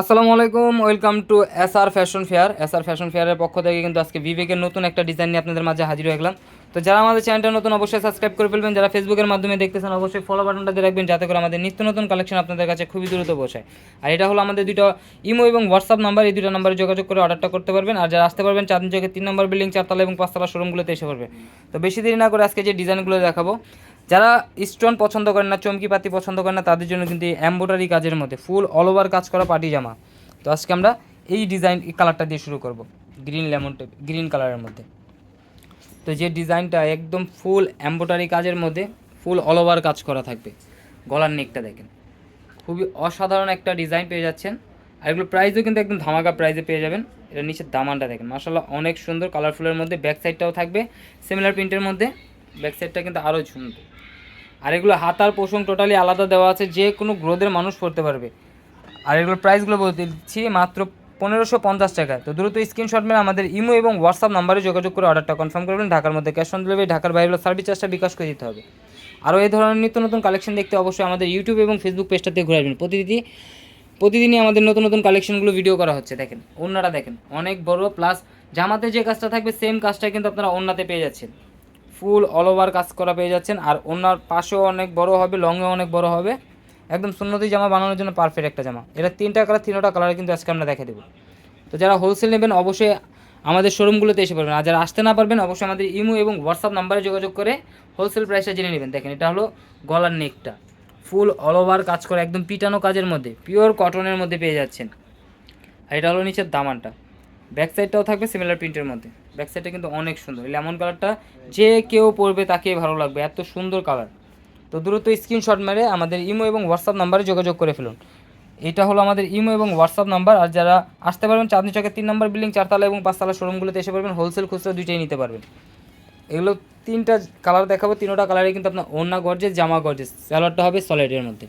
আসসালামু আলাইকুম, welcome to S R fashion fair. S R fashion ফেয়ারের পক্ষ থেকে কিন্তু আজকে বিবেকের নতুন একটা ডিজাইন নিয়ে আপনাদের মাঝে হাজির হয়ে গেলাম। তো যারা আমাদের চ্যানেলটা নতুন, অবশ্যই সাবস্ক্রাইব করে ফেলবেন। যারা ফেসবুকের মাধ্যমে দেখতেছেন, অবশ্যই ফলো বাটনটা দিয়ে রাখবেন, যাতে করে আমাদের নিত্য নতুন কালেকশন আপনাদের কাছে খুবই দ্রুত পৌঁছায়। আর এটা হলো আমাদের দুটো ইমো এবং হোয়াটসঅ্যাপ নাম্বার। এই দুটো নাম্বারে যোগাযোগ করে অর্ডারটা করতে পারবেন। আর যারা আসতে পারবেন, চাঁদনি চোখে তিন নম্বর বিল্ডিং, চারতলা এবং পাঁচতলা শোরুমগুলোতে এসে পারবে তো বেশি দেরি না করে আজকে যে ডিজাইনগুলো দেখাবো যারা স্টোন পছন্দ করেন না, চমকি পাতি পছন্দ করেন না, তাদের জন্য কিন্তু এম্ব্রয়ডারি কাজের মধ্যে ফুল অল ওভার কাজ করা পাটি জামা। তো আজকে আমরা এই ডিজাইন এই কালারটা দিয়ে শুরু করব গ্রিন লেমন গ্রিন কালারের মধ্যে। তো যে ডিজাইনটা একদম ফুল এম্ব্রয়ডারি কাজের মধ্যে ফুল অল ওভার কাজ করা থাকবে। গলার নেকটা দেখেন। খুবই অসাধারণ একটা ডিজাইন পেয়ে যাচ্ছেন। আর এগুলো প্রাইসও কিন্তু একদম ধামাকা প্রাইসে পেয়ে যাবেন। এটা নিচের দামানটা দেখেন। মাসাল্লাহ অনেক সুন্দর কালারফুলের মধ্যে ব্যাক সাইডটাও থাকবে। সিমিলার প্রিন্টের মধ্যে। ব্যাক সাইডটা কিন্তু আরও সুন্দর আর এগুলো হাতার পোষণ টোটালি আলাদা দেওয়া আছে, যে কোনো গ্রোদের মানুষ পড়তে পারবে। আর এগুলোর প্রাইসগুলো বলতে দিচ্ছি মাত্র পনেরোশো পঞ্চাশ টাকা। তো দ্রুত স্ক্রিনশট মেরে আমাদের ইমো এবং হোয়াটসঅ্যাপ নাম্বারে যোগাযোগ করে অর্ডারটা কনফার্ম করবেন ঢাকার মধ্যে ক্যাশ অন ডেলিভারি ঢাকার বাইরে সার্ভিস চার্জটা বিকাশ করে দিতে হবে। আরও এই ধরনের নিত্য নতুন কালেকশন দেখতে অবশ্যই আমাদের ইউটিউব এবং ফেসবুক পেজটাতে ঘুরে আসবেন। প্রতিদিনই প্রতিদিনই আমাদের নতুন নতুন কালেকশনগুলো ভিডিও করা হচ্ছে, দেখেন। অন্যরা দেখেন, অনেক বড় প্লাস জামাতে যে কাজটা থাকবে সেম কাজটা কিন্তু আপনারা অন্যতে পেয়ে যাচ্ছেন। ফুল অল ওভার কাজ করা পেয়ে যাচ্ছেন। আর ওনার পাশেও অনেক বড় হবে লংয়েও অনেক বড় হবে। একদম সুন্নতি জামা বানানোর জন্য পারফেক্ট একটা জামা। এটা তিনটা কালার তিনটা কালারে কিন্তু আজকে আমরা দেখে দেবো। তো যারা হোলসেল নেবেন, অবশ্যই আমাদের শোরুমগুলোতে এসে পারবেন আর যারা আসতে না পারবেন, অবশ্যই আমাদের ইমো এবং হোয়াটসঅ্যাপ নাম্বারে যোগাযোগ করে হোলসেল প্রাইসটা জেনে নেবেন। দেখেন, এটা হলো গলার নেকটা ফুল অল ওভার কাজ করে, একদম পিটানো কাজের মধ্যে পিওর কটনের মধ্যে পেয়ে যাচ্ছেন। আর এটা হলো নিচের দামানটা। ব্যাক সাইডটাও থাকবে সিমিলার প্রিন্টের মধ্যে। ব্যাক সাইডটা কিন্তু অনেক সুন্দর। লেমন কালারটা যে কেউ পরবে তাকে ভালো লাগবে। এত সুন্দর কালার তো দ্রুত স্ক্রিনশট মেরে আমাদের ইমো এবং হোয়াটসঅ্যাপ নাম্বারে যোগাযোগ করে ফেলুন। এটা হলো আমাদের ইমো এবং হোয়াটসঅ্যাপ নাম্বার আর যারা আসতে পারবেন চাঁদনি চকের তিন নম্বর বিল্ডিং চারতলা এবং পাঁচতলা শোরুমগুলোতে এসে পারবেন হোলসেল খুচরা দুইটাই নিতে পারবেন। এগুলো তিনটা কালার দেখাবো। তিনোটা কালারে কিন্তু আপনার ওন্না গর্জেস জামা গর্জেস স্যালোয়ারটা হবে সলিডের মধ্যে।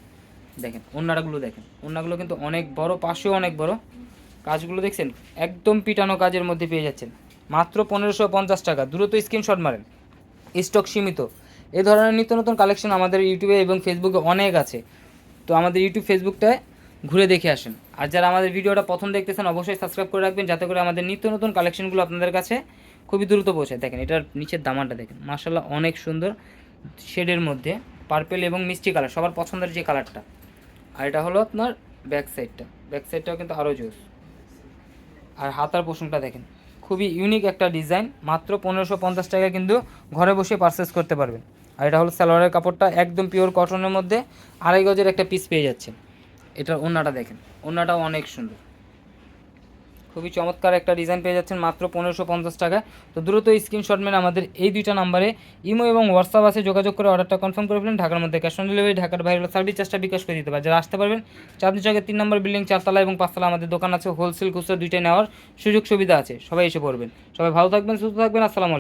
দেখেন ওন্নাটাগুলো দেখেন। ওন্নাগুলো কিন্তু অনেক বড়, পাশেও অনেক বড়। কাজগুলো দেখছেন, একদম পিটানো কাজের মধ্যে পেয়ে যাচ্ছেন। মাত্র পনেরোশো পঞ্চাশ টাকা, দ্রুত স্ক্রিনশট মারেন। স্টক সীমিত। এ ধরনের নিত্য নতুন কালেকশন আমাদের ইউটিউবে এবং ফেসবুকে অনেক আছে। তো আমাদের ইউটিউব, ফেসবুকটায় ঘুরে দেখে আসেন। আর যারা আমাদের ভিডিওটা প্রথম দেখতেছেন, অবশ্যই সাবস্ক্রাইব করে রাখবেন, যাতে করে আমাদের নিত্য নতুন কালেকশনগুলো আপনাদের কাছে খুবই দ্রুত পৌঁছায় দেখেন, এটার নিচের দামানটা দেখেন। মার্শাল্লাহ অনেক সুন্দর শেডের মধ্যে পার্পেল এবং মিষ্টি কালার সবার পছন্দের যে কালারটা আর এটা হলো আপনার ব্যাক সাইডটা ব্যাক সাইডটাও কিন্তু আরও জোস। আর হাতার পোষণটা দেখেন। খুবই ইউনিক একটা ডিজাইন মাত্র পনেরোশো পঞ্চাশ টাকায় কিন্তু ঘরে বসে পারচেস করতে পারবেন। আর এটা হলো সালোয়ারের কাপড়টা, একদম পিওর কটনের মধ্যে, আড়াই গজের একটা পিস পেয়ে যাচ্ছে এটার ওনাটা দেখেন ওনাটাও অনেক সুন্দর। খুবই চমৎকার একটা ডিজাইন পেয়ে যাচ্ছেন মাত্র পনেরোশো পঞ্চাশ টাকা তো দ্রুত স্ক্রিনশট মেন আমাদের এই দুইটা নাম্বারে ইমো এবং হোয়াটসঅ্যাপ আছে, যোগাযোগ করে অর্ডারটা কনফার্ম করে ফেলেন। ঢাকার মধ্যে ক্যাশ অন ডেলিভারি ঢাকার বাইরে সার্ভিস চার্জটা বিকাশ করে দিতে পারে যারা আসতে পারবেন চাঁদনি চকের তিন নম্বর বিল্ডিং চারতলা এবং পাঁচতলা আমাদের দোকান আছে হোলসেল খুচরা দুইটাই নেওয়ার সুযোগ সুবিধা আছে। সবাই এসে পড়বেন। সবাই ভালো থাকবেন, সুস্থ থাকবেন। আসসালামু